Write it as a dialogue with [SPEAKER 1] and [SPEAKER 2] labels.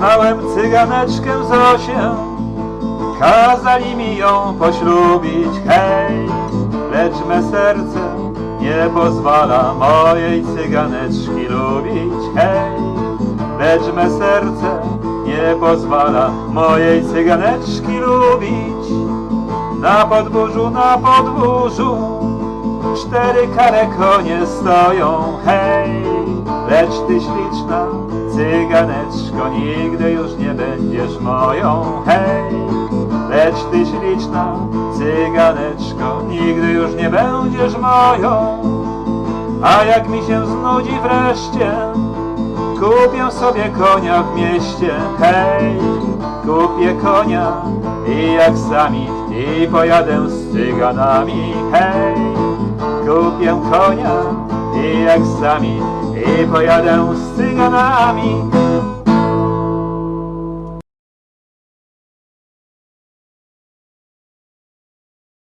[SPEAKER 1] Poznałem cyganeczkę Zosię, kazali mi ją poślubić, hej, lecz me serce nie pozwala mojej cyganeczki lubić, hej, lecz me serce nie pozwala mojej cyganeczki lubić. Na podwórzu, na podwórzu cztery kare konie stoją, hej, lecz ty śliczna cyganeczko nigdy już nie będziesz moją, hej, lecz ty śliczna cyganeczko nigdy już nie będziesz moją. A jak mi się znudzi wreszcie, kupię sobie konia w mieście, hej, kupię konia i jak sami i pojadę z cyganami, hej, kupię konia i jak sami i pojadę z cyganami.